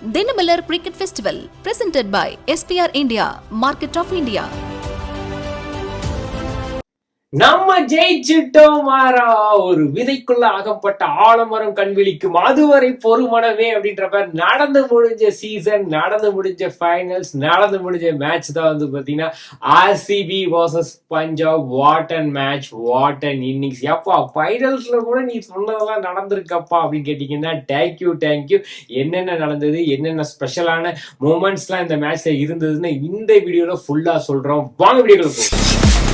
Dinamalar Cricket Festival presented by SPR India, Market of India. நம்ம ஜெயிச்சிட்டோம் மாறா. ஒரு விதைக்குள்ள அகப்பட்ட ஆலமரம் கண்விழிக்கும் அதுவரை பொறுமனவே அப்படின்றப்ப நடந்து முடிஞ்ச சீசன் நடந்து முடிஞ்ச ஃபைனல்ஸ் நடந்து முடிஞ்ச மேட்ச் தான் வந்து பாத்தீங்கன்னா RCB versus Punjab what and match what and innings எப்பா ஃபைனல்ஸ்ல கூட நீ சொன்னதெல்லாம் நடந்திருக்கப்பா அப்படின்னு கேட்டீங்கன்னா தேங்க்யூ தேங்க்யூ என்னென்ன நடந்தது என்னென்ன ஸ்பெஷலான மூமெண்ட்ஸ்லாம் இந்த மேட்ச்ல இருந்ததுன்னு இந்த வீடியோல ஃபுல்லா சொல்றோம். வாங்க வீடியோக்குள்ள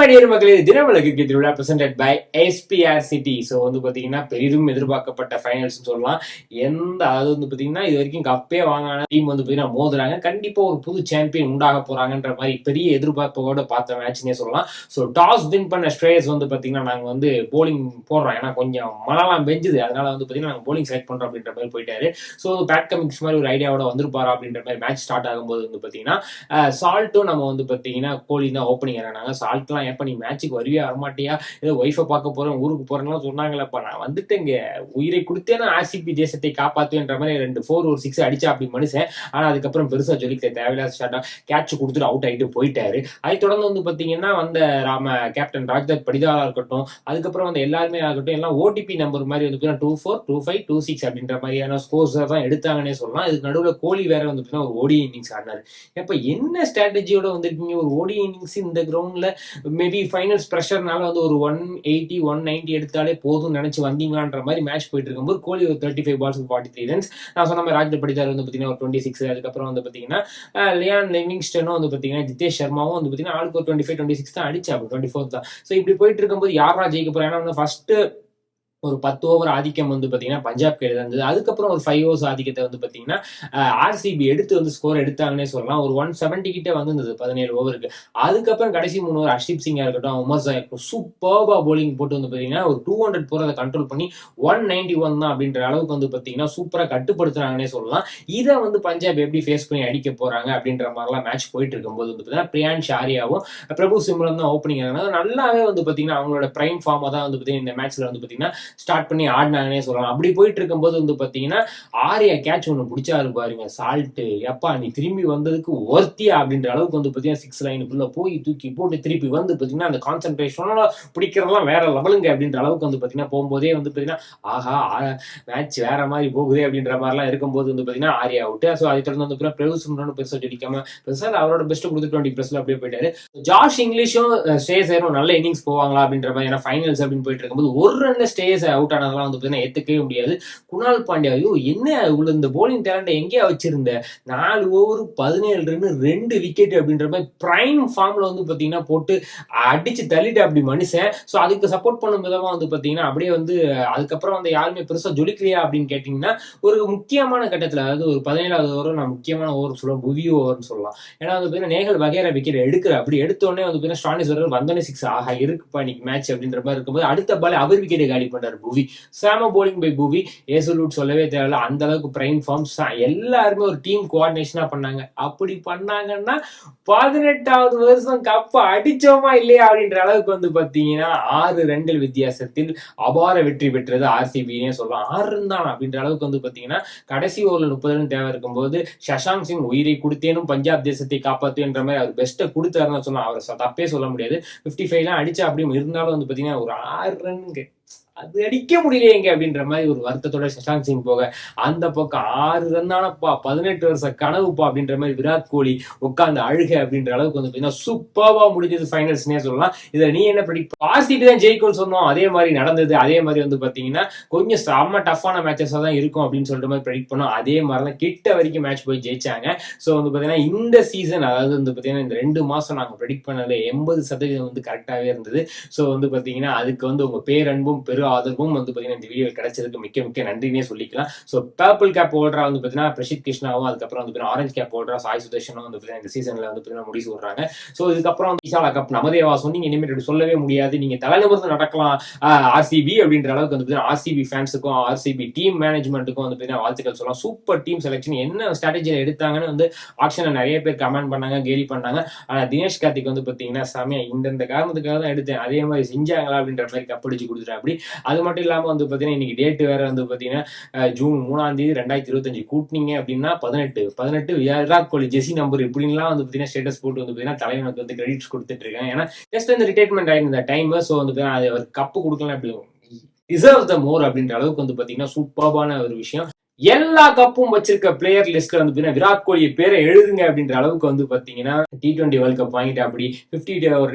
வணக்கம் மக்களே தினமலை கிரிக்கெட் திருவிழா presented by SPR city so வந்து பார்த்தீங்கன்னா பெரிதும் எதிர்பார்க்கப்பட்ட ஃபைனல்ஸ்னு சொல்லலாம். எந்த அது வந்து பார்த்தீங்கன்னா இது வரைக்கும் கப்பே வாங்கின டீம் வந்து பார்த்தீங்கன்னா மோதுறாங்க. கண்டிப்பாக ஒரு புது சாம்பியன் உண்டாக போகிறாங்கன்ற மாதிரி பெரிய எதிர்பார்ப்போட பார்த்த மேட்ச்னே சொல்லலாம். ஸோ டாஸ் வின் பண்ண ஸ்ட்ரேயர்ஸ் வந்து பார்த்தீங்கன்னா நாங்கள் வந்து போலிங் போடுறோம். ஏன்னா கொஞ்சம் மழைலாம் பெஞ்சுது. அதனால வந்து பார்த்தீங்கன்னா நாங்கள் போலிங் செலக்ட் பண்ணுறோம் அப்படின்ற மாதிரி போயிட்டாரு. ஸோ பேட் கமிங்ஸ் மாதிரி ஒரு ஐடியாவோட வந்திருப்பாரா அப்படின்ற மாதிரி மேட்ச் ஸ்டார்ட் ஆகும்போது வந்து பார்த்தீங்கன்னா சால்ட்டும் நம்ம வந்து பார்த்தீங்கன்னா கோலி தான் ஓப்பனிங் இறங்கினாங்க சால்ட்லாம் எப்போ நீ மேட்ச்சுக்கு வருவியா வரமாட்டியா? ஏதோ ஒய்ஃபை பார்க்க போறேன் ஊருக்கு போறேன்லாம் சொன்னாங்களேப்பா நான் வந்துட்டு இங்க உயிரை கொடுத்தே நான் ஆர்சிபி தேசத்தை காப்பாத்துவேன்ற மாதிரி ரெண்டு ஃபோர் ஒரு சிக்ஸ் அடிச்சா அப்படி மனுஷன். ஆனா அதுக்கப்புறம் பெருசா சொல்லிக்க தேவையில்லாத ஷாட்டா கேட்ச் கொடுத்துட்டு அவுட் ஆயிட்டு போயிட்டாரு. அதை தொடர்ந்து வந்து பாத்தீங்கன்னா வந்த ராம கேப்டன் ராஜ்தத் படிதாரா இருக்கட்டும் அதுக்கப்புறம் வந்து எல்லாருமே ஆகட்டும் எல்லாம் ஓடிபி நம்பர் மாதிரி வந்து two four two five two six அப்படின்ற மாதிரியான ஸ்கோர்ஸ் தான் எடுத்தாங்கன்னே சொல்லலாம். இதுக்கு நடுவில் கோலி வேற வந்து ஒரு ஓடி இன்னிங்ஸ் ஆடினாரு. இப்போ என்ன ஸ்ட்ராட்டஜியோட வந்திருக்கீங்க? ஒரு ஓடி இன்னிங்ஸ் இந்த கிரவுண்ட்ல மேபி ஃபைனல்ஸ் ப்ரெஷர்னால வந்து ஒரு ஒன் எயிட்டி ஒன் நைன்டி எடுத்தாலே போதும் நினைச்சு வந்தீங்களான்ற மாதிரி மேட்ச் போயிட்டு இருக்கும்போது கோலி ஒரு thirty five balls forty three runs நான் சொன்ன மாதிரி ராஜ் படித்தார் வந்து பார்த்தீங்கன்னா ஒரு டுவெண்ட்டி சிக்ஸ் அதுக்கப்புறம் வந்து பார்த்தீங்கன்னா லியான் லிவிங்ஸ்டனும் வந்து பார்த்தீங்கன்னா ஜிதேஷ் சர்மாவும் வந்து பார்த்தீங்கன்னா ஆளுக்கு ஒரு டுவெண்ட்டி ஃபைவ் டுவெண்ட்டி சிக்ஸ் தான் அடிச்சாங்க. டுவெண்ட்டி ஃபோர் தான். ஸோ இப்படி போயிட்டு இருக்கும்போது யாரா ஜெயிக்க போகிறேன் ஏன்னா ஃபஸ்ட்டு ஒரு பத்து ஓவர் ஆதிக்கம் வந்து பார்த்தீங்கன்னா பஞ்சாப் கையில் இருந்தது. அதுக்கப்புறம் ஒரு ஃபைவ் ஓவர்ஸ் ஆதிக்கத்தை வந்து பார்த்தீங்கன்னா ஆர்சிபி எடுத்து வந்து ஸ்கோர் எடுத்தாங்கன்னே சொல்லலாம். ஒரு ஒன் செவன்ட்டி கிட்டே வந்திருந்தது பதினேழு ஓவருக்கு அதுக்கப்புறம் கடைசி மூணு ஓவர் அர்ஷிப் சிங்காக இருக்கட்டும் உமர் ஜா இருக்கட்டும் சூப்பர்பா போலிங் போட்டு வந்து பார்த்தீங்கன்னா ஒரு டூ ஹண்ட்ரட் போகிறத கண்ட்ரோல் பண்ணி ஒன் நைன்டி ஒன் தான் அப்படின்ற அளவுக்கு வந்து பார்த்தீங்கன்னா சூப்பராக கட்டுப்படுத்துறாங்கன்னே சொல்லலாம். இதை வந்து பஞ்சாப் எப்படி ஃபேஸ் பண்ணி அடிக்க போகிறாங்க அப்படின்ற மாதிரிலாம் மேட்ச் போயிட்டு இருக்கும்போது வந்து பார்த்தீங்கன்னா பிரியான் ஷாரியாவும் பிரபு சிம்ரன் தான் ஓப்பனிங் நல்லாவே வந்து பார்த்தீங்கன்னா அவங்களோட பிரைம் ஃபார்மாக தான் வந்து பார்த்தீங்கன்னா இந்த மேட்ச்சில் வந்து பார்த்தீங்கன்னா ஸ்டார்ட் பண்ணி ஆடினாங்கன்னே சொல்லலாம். அப்படி போயிட்டு இருக்கும்போது வந்து பார்த்தீங்கன்னா ஆரியா கேட்ச் ஒன்று பிடிச்சாரு பாருங்க சால்ட்டு எப்பா நீ திரும்பி வந்ததுக்கு ஒர்த்தியா அப்படின்ற அளவுக்கு வந்து பார்த்தீங்கன்னா சிக்ஸ் லைனுக்குள்ள போய் தூக்கி போட்டு திருப்பி வந்து பார்த்தீங்கன்னா அந்த கான்சன்ட்ரேஷனோட பிடிக்கிறதெல்லாம் வேற லெவலுங்க அப்படின்ற அளவுக்கு வந்து பார்த்தீங்கன்னா போகும்போதே வந்து பார்த்தீங்கன்னா ஆஹா மேட்ச் வேற மாதிரி போகுதே அப்படின்ற மாதிரிலாம் இருக்கும்போது வந்து பார்த்தீங்கன்னா ஆரியா விட்டு ஸோ அதை தொடர்ந்து வந்து பார்த்தீங்கன்னா பிரபு பெருசாக ஜெயிக்காம பெருசாக அவரோட பெஸ்ட் கொடுத்து டுவெண்ட்டி ப்ளஸ்ல அப்படியே போயிட்டாரு. ஜார்ஜ் இங்கிலீஷும் ஸ்டேஸ் ஆயிரும் நல்ல இன்னிங்ஸ் போவாங்களா அப்படின்ற மாதிரி ஏன்னா ஃபைனல்ஸ் அப்படின்னு போயிட்டு இருக்கும்போது ஒரு ரன்ல ஸ்டேஸ் அவுட் ஆனதெல்லாம் வந்து பார்த்தீங்கன்னா ஏற்றுக்கவே முடியாது. குணால் பாண்டியா ஐயோ என்ன இவ்வளவு இந்த போலிங் டேலண்ட் எங்கேயா வச்சிருந்த? நாலு ஓவர் பதினேழு ரன் ரெண்டு விக்கெட் அப்படின்ற மாதிரி பிரைம் ஃபார்ம்ல வந்து பார்த்தீங்கன்னா போட்டு அடிச்சு தள்ளிட்டு அப்படி மனுஷன். ஸோ அதுக்கு சப்போர்ட் பண்ணும் விதமாக வந்து பார்த்தீங்கன்னா அப்படியே வந்து அதுக்கப்புறம் வந்து யாருமே பெருசாக ஜொலிக்கலையா அப்படின்னு கேட்டிங்கன்னா ஒரு முக்கியமான கட்டத்தில் அதாவது ஒரு பதினேழாவது ஓவர் நான் முக்கியமான ஓவர் சொல்லுவேன் புவி ஓவர்னு சொல்லலாம். ஏன்னா வந்து பார்த்தீங்கன்னா நேகல் வகையற விக்கெட் எடுக்கிற அப்படி எடுத்தோடனே வந்து பார்த்தீங்கன்னா ஸ்டானிஸ் வந்தோடனே சிக்ஸ் ஆக இருக்குப்பா இன்னைக்கு மேட்ச் அப்படின்ற மாதிரி இருக்கும்போது அடுத்த பால் அவர் விக்கெட்டை காலி பண்ணார் புவி சாம போலிங் பை புவி ஏசலூட் சொல்லவே தேவையில்ல. அந்த அளவுக்கு பிரைம் ஃபார்ம்ஸ் எல்லாருமே ஒரு டீம் கோஆர்டினேஷனா பண்ணாங்க. அப்படி பண்ணாங்கன்னா பதினெட்டாவது வருஷம் கப்ப அடிச்சோமா இல்லையா அப்படின்ற அளவுக்கு வந்து பாத்தீங்கன்னா ஆறு ரன்கள் வித்தியாசத்தில் அபார வெற்றி பெற்றது ஆர்சிபினே சொல்லலாம். ஆறு இருந்தான் அப்படின்ற அளவுக்கு வந்து பாத்தீங்கன்னா கடைசி ஓவரில் முப்பது ரன் தேவை இருக்கும்போது சஷாங் சிங் உயிரை கொடுத்தேனும் பஞ்சாப் தேசத்தை காப்பாற்றுன்ற மாதிரி அவர் பெஸ்ட்டை கொடுத்தாருன்னு சொன்னா அவர் தப்பே சொல்ல முடியாது. ஃபிஃப்டி ஃபைவ்லாம் அடிச்சா அப்படியும் இருந்தாலும் வந்து பாத்தீங்கன்னா ஒரு ஆறு ரன் அது அடிக்க முடியலையேங்க அப்படின்ற மாதிரி ஒரு வருத்தத்தோட சஷாங்க் சிங் போக அந்த பக்கம் ஆறு ரன்னானப்பா பதினெட்டு வருஷ கனவுப்பா அப்படின்ற மாதிரி விராட் கோலி உட்காந்து அழுக அப்படின்ற அளவுக்கு வந்து பார்த்தீங்கன்னா சூப்பர்வா முடிஞ்சது ஃபைனல்ஸ்னே சொல்லலாம். இதில் நீ என்ன ப்ரெடிக்ட் ஆர்சிபி தான் ஜெயிக்கும்னு சொன்னோம். அதே மாதிரி நடந்தது. அதே மாதிரி வந்து பார்த்தீங்கன்னா கொஞ்சம் செம்ம டஃப்பான மேட்சஸாக தான் இருக்கும் அப்படின்னு சொல்லிட்டு மாதிரி ப்ரெடிக்ட் பண்ணோம். அதே மாதிரிலாம் கிட்ட வரைக்கும் மேட்ச் போய் ஜெயிச்சாங்க. ஸோ வந்து பார்த்தீங்கன்னா இந்த சீசன் அதாவது வந்து பார்த்தீங்கன்னா இந்த ரெண்டு மாதம் நாங்கள் ப்ரெடிக்ட் பண்ணதில் எண்பது சதவீதம் வந்து கரெக்டாகவே இருந்தது. ஸோ வந்து பார்த்தீங்கன்னா அதுக்கு வந்து உங்கள் பேரன்பும் பெரு ஆதரவும் வந்து பார்த்தீங்கன்னா இந்த வீடியோ கிடைச்சதுக்கு மிக்க மிக்க நன்றினே சொல்லிக்கலாம். ஸோ பர்பிள் கேப் ஹோல்டரா வந்து பார்த்தீங்கன்னா பிரசித் கிருஷ்ணாவும் அதுக்கப்புறம் வந்து ஆரஞ்சு கேப் ஹோல்டரா சாய் சுதர்ஷனும் வந்து பார்த்தீங்கன்னா இந்த சீசன்ல வந்து பார்த்தீங்கன்னா முடிச்சு விடுறாங்க ஸோ இதுக்கப்புறம் வந்து விஷாலா கப் நமதேவா சொன்னீங்க இனிமேல் சொல்லவே முடியாது. நீங்க தலைநிமிர்ந்து நடக்கலாம். ஆர்சிபி அப்படின்ற அளவுக்கு வந்து பார்த்தீங்கன்னா ஆர்சிபி ஃபேன்ஸுக்கும் ஆர்சிபி டீம் மேனேஜ்மெண்ட்டுக்கும் வந்து பார்த்தீங்கன்னா வாழ்த்துக்கள் சொல்லலாம். சூப்பர் டீம் செலெக்ஷன் என்ன ஸ்ட்ராட்டஜியில் எடுத்தாங்கன்னு வந்து ஆக்ஷனில் நிறைய பேர் கமெண்ட் பண்ணாங்க கேலி பண்ணாங்க. ஆனால் தினேஷ் கார்த்திக் வந்து பார்த்தீங்கன்னா செமையா இந்தந்த காரணத்துக்காக தான் எடுத்தேன். அதே மாதிரி செஞ்சாங்களா அப்படின்ற மாதிரி கப்படிச்சு கொடுத்துட்டேன் அப்படி அது மட்டும் இல்லாமல் வந்து பார்த்தீங்கன்னா இன்னைக்கு டேட் வேற வந்து பார்த்தீங்கன்னா ஜூன் மூணாம் தேதி ரெண்டாயிரத்தி இருபத்தஞ்சு கூட்டினீங்க அப்படின்னா பதினெட்டு. பதினெட்டு விராட் கோலி ஜெசி நம்பர் இப்படின்லாம் வந்து பார்த்தீங்கன்னா ஸ்டேட்டஸ் போட்டு வந்து பார்த்தீங்கன்னா தலைவனுக்கு வந்து கிரெடிட்ஸ் கொடுத்துட்டு இருக்கேன் ஏன்னா ஜஸ்ட் இந்த ரிட்டைர்மெண்ட் ஆயிருந்த டைம் ஸோ வந்து பார்த்தீங்கன்னா அது அவர் கப்பு கொடுக்கலாம் அப்படி ரிசர்வ் த மோர் அப்படின்ற அளவுக்கு வந்து பார்த்தீங்கன்னா சூப்பர்பான ஒரு விஷயம். எல்லா கப்பும் வச்சிருக்க பிளேயர் லிஸ்ட்ல வந்து பார்த்தீங்கன்னா விராட் கோலி பேரை எழுதுங்க அப்படின்ற அளவுக்கு வந்து பார்த்தீங்கன்னா டி டுவெண்ட்டி வேர்ல்ட் கப் வாங்கிட்டு அப்படி ஃபிஃப்டி ஒரு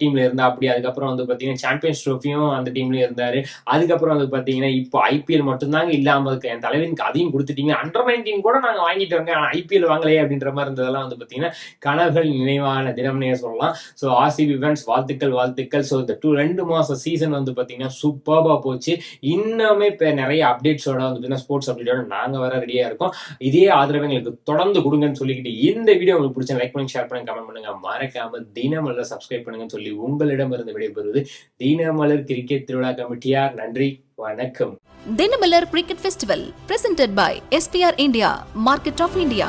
டீம்ல இருந்தா அப்படி. அதுக்கப்புறம் வந்து பார்த்தீங்கன்னா சாம்பியன்ஸ் ட்ரோஃபியும் அந்த டீம்ல இருந்தாரு. அதுக்கப்புறம் வந்து பார்த்தீங்கன்னா இப்போ ஐபிஎல் மட்டும்தாங்க இல்லாம இருக்கு. என் தலைவனுக்கு அதையும் கொடுத்துட்டீங்க. அண்டர் நைன்டீன் கூட நாங்க வாங்கிட்டு வங்க ஐபிஎல் வாங்கலையே அப்படின்ற மாதிரி இருந்ததெல்லாம் வந்து பார்த்தீங்கன்னா கனவுகள் நினைவான தினம்னே சொல்லலாம். ஸோ ஆர்சிபி ஃபேன்ஸ் வாழ்த்துக்கள் வாழ்த்துக்கள். ஸோ இந்த டூ ரெண்டு மாசம் சீசன் வந்து பார்த்தீங்கன்னா சூப்பர்பா போச்சு. இன்னுமே இப்போ நிறைய அப்டேட்ஸோட வந்து பார்த்தீங்கன்னா ஸ்போர்ட்ஸ் அப்டேட்டோட நாங்கள் வர ரெடியாக இருக்கோம். இதே ஆதரவு எங்களுக்கு தொடர்ந்து கொடுங்கன்னு சொல்லிக்கிட்டு இந்த வீடியோ உங்களுக்கு பிடிச்ச லைக் பண்ணி ஷேர் பண்ணி கமெண்ட் பண்ணுங்க. மறக்காம தினமலர் சப்ஸ்கிரைப் பண்ணுங்கன்னு சொல்லி உங்களிடமிருந்து விடைபெறுவது தினமலர் கிரிக்கெட் திருவிழா கமிட்டியார் நன்றி வணக்கம். Dinamalar cricket Festival presented by SPR India market of India